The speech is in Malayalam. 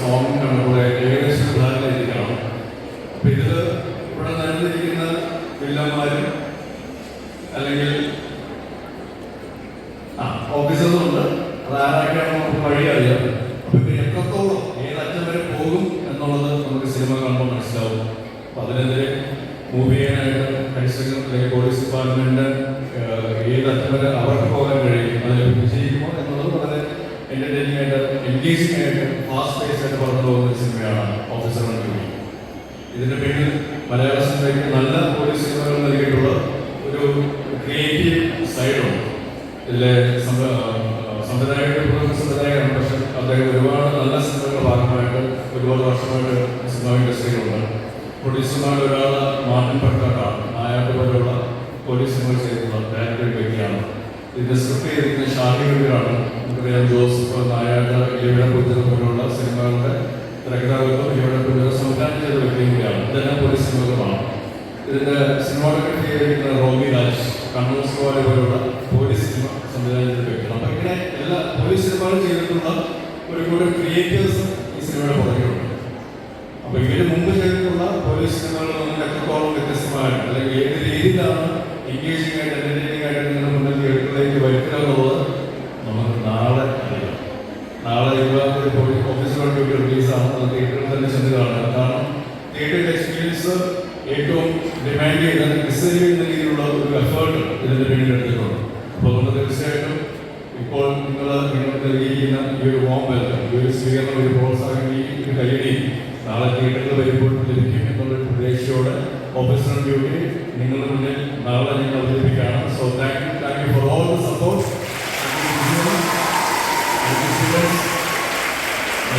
സോങ് നമ്മുടെ ഏകദേശം ധാരണയിരിക്കണം അപ്പൊ ഇതിൽ ഇവിടെ നിലനിന്നിരിക്കുന്ന വില്ലന്മാരും അല്ലെങ്കിൽ ആ ഓഫീസേഴ്സും ഉണ്ട്. അത് ആരാക്കിയാണെന്ന് നമുക്ക് വഴി അറിയാം. അപ്പൊ വരെ പോകും എന്നുള്ളത് നമുക്ക് സിനിമ കാണുമ്പോൾ മനസ്സിലാവും. അപ്പൊ അതിനെതിരെ മൂവ് ചെയ്യാനായിട്ട് പോലീസ് ഡിപ്പാർട്ട്മെന്റ് ഏത് വരെ അവർക്ക് ഓഫീസർ നല്ല ഒരു ഒരുപാട് നല്ല ഭാഗമായിട്ട് വർഷമായിട്ട് സിനിമ ഇൻഡസ്ട്രിയിലുണ്ട്. പ്രൊഡ്യൂസർമാരുടെ ഒരാൾ മാർട്ടിൻ നായാട്ട് പോലെയുള്ള പോലീസ് സിനിമകൾ ചെയ്തിട്ടുള്ള ഡയറക്ടർ വ്യക്തിയാണ് ഇതിന്റെ സ്ക്രിപ്റ്റ് ചെയ്തിരിക്കുന്ന ഷാഹി നമുക്കറിയാം ജോസഫ് നായാട്ട് ഇലവിട പുത്തൻ പോലുള്ള സിനിമകളുടെ തിരക്കഥാകൃത്തും ഇലവിട പുത്തൻ സംവിധാനം ചെയ്ത വ്യക്തിയും കൂടിയാണ്. ഇതെല്ലാം പോലീസ് സിനിമകളാണ് ഇതിന്റെ സിനിമാറ്റോഗ്രഫി ചെയ്തിരിക്കുന്ന റോബി രാജ് കണ്ണൂർ സ്കോലെ പോലുള്ള പോലീസ് സിനിമ സംവിധാനം ചെയ്ത വ്യക്തിയാണ്. അപ്പൊ ഇങ്ങനെ എല്ലാ പോലീസ് സിനിമകളും ചെയ്തിട്ടുള്ള ഒരു കൂടെ ക്രിയേറ്റേഴ്സ് ഈ സിനിമയുടെ പുറകിലുണ്ട്. അപ്പൊ ഇതിന് മുമ്പ് ചെയ്തിട്ടുള്ള പോലീസ് സിനിമകളിൽ നിന്ന് എത്രത്തോളം വ്യത്യസ്തമായിട്ട് അല്ലെങ്കിൽ ഏത് രീതിയിലാണ് എൻഗേജിംഗ് ആയിട്ട് എന്നുള്ളത് നമുക്ക് നാളെ നാളെ ഒരു പോലീസ് ഓഫീസർ ഡ്യൂട്ടി റിലീസാണ് അത് തിയേറ്ററിൽ തന്നെ ചെന്ന് കാണുക കാരണം തിയേറ്ററിൽ എക്സ്പീരിയൻസ് ഏറ്റവും ഡിമാൻഡ് ചെയ്ത ഡിസൈൻ ചെയ്യുന്ന രീതിയിലുള്ള ഒരു എഫേർട്ട് ഇതിന്റെ പിന്നിൽ എടുത്തിട്ടുണ്ട്. അപ്പോൾ അതുകൊണ്ട് തീർച്ചയായിട്ടും ഇപ്പോൾ നിങ്ങൾ നിങ്ങൾക്ക് നൽകിയിരിക്കുന്ന ഈ ഒരു ഹോം വെൽക്കം ഈ ഒരു സ്വീകരണം ഒരു പ്രോത്സാഹനം ഈ ഒരു കൈയടി നാളെ തിയേറ്ററിൽ വരുമ്പോൾ ലഭിക്കും. എന്നുള്ളൊരു പ്രതീക്ഷയോടെ ഓഫീസർ ഡ്യൂട്ടി നിങ്ങളുടെ മുന്നിൽ നാളെ ഞങ്ങൾ അവതരിപ്പിക്കുകയാണ്.